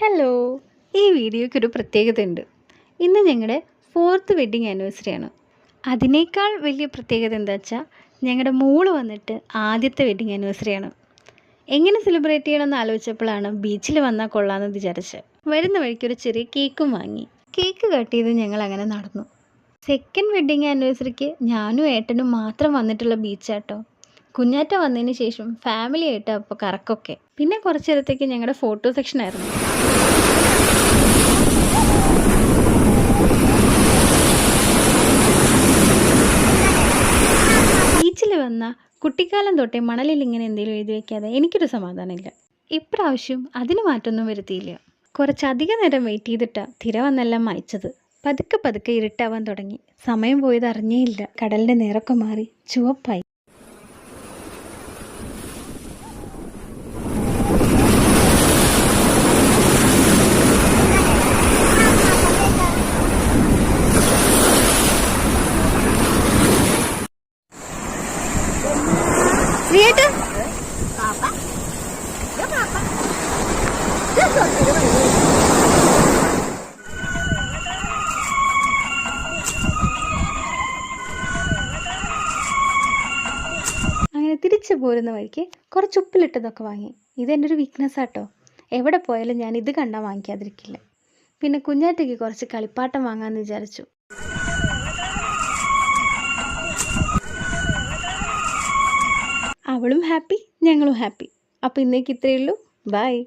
Hello ഈ വീഡിയോയ്ക്ക് ഒരു പ്രത്യേകതയുണ്ട്. ഇന്ന് ഞങ്ങളുടെ ഫോർത്ത് വെഡ്ഡിങ് ആനിവേഴ്സറിയാണ് അതിനേക്കാൾ വലിയ പ്രത്യേകത എന്താ വെച്ചാൽ ഞങ്ങളുടെ മോൾ വന്നിട്ട് ആദ്യത്തെ വെഡ്ഡിങ് ആനിവേഴ്സറിയാണ് എങ്ങനെ സെലിബ്രേറ്റ് ചെയ്യണമെന്ന് ആലോചിച്ചപ്പോഴാണ് ബീച്ചിൽ വന്നാൽ കൊള്ളാമെന്ന് വിചാരിച്ചത് വരുന്ന വഴിക്ക് ഒരു ചെറിയ കേക്കും വാങ്ങി. കേക്ക് കട്ട് ചെയ്ത് ഞങ്ങൾ അങ്ങനെ നടന്നു. സെക്കൻഡ് വെഡ്ഡിങ് ആനിവേഴ്സറിക്ക് ഞാനും ഏട്ടനും മാത്രം വന്നിട്ടുള്ള ബീച്ചാട്ടോ കുഞ്ഞാറ്റ വന്നതിന് ശേഷം ഫാമിലി ആയിട്ട് അപ്പോൾ കറക്കൊക്കെ. പിന്നെ കുറച്ച് നേരത്തേക്ക് ഞങ്ങളുടെ ഫോട്ടോ സെക്ഷൻ ആയിരുന്നു ബീച്ചിൽ വന്ന കുട്ടിക്കാലം തൊട്ടേ മണലിൽ ഇങ്ങനെ എന്തെങ്കിലും എഴുതി വെക്കാതെ എനിക്കൊരു സമാധാനമില്ല. ഇപ്രാവശ്യം അതിന് മാറ്റമൊന്നും വരുത്തിയില്ല. കുറച്ചധികം നേരം വെയിറ്റ് ചെയ്തിട്ടാണ് തിര വന്നെല്ലാം മായ്ച്ചത്. പതുക്കെ പതുക്കെ ഇരുട്ടാവാൻ തുടങ്ങി. സമയം പോയത് അറിഞ്ഞേയില്ല കടലിന്റെ നിറക്കം മാറി. ചുവപ്പായി. അങ്ങനെ തിരിച്ചു പോരുന്ന വഴിക്ക് കുറച്ച് ഉപ്പിലിട്ടതൊക്കെ വാങ്ങി. ഇതെന്റെ ഒരു വീക്ക്നെസ് ആട്ടോ. എവിടെ പോയാലും ഞാൻ ഇത് കണ്ടാൽ വാങ്ങിക്കാതിരിക്കില്ല. പിന്നെ കുഞ്ഞാറ്റയ്ക്ക് കുറച്ച് കളിപ്പാട്ടം വാങ്ങാമെന്ന് വിചാരിച്ചു. അവളും ഹാപ്പി ഞങ്ങളും ഹാപ്പി. അപ്പോൾ ഇന്നേക്ക് ഇത്രയേ ഉള്ളൂ. ബൈ.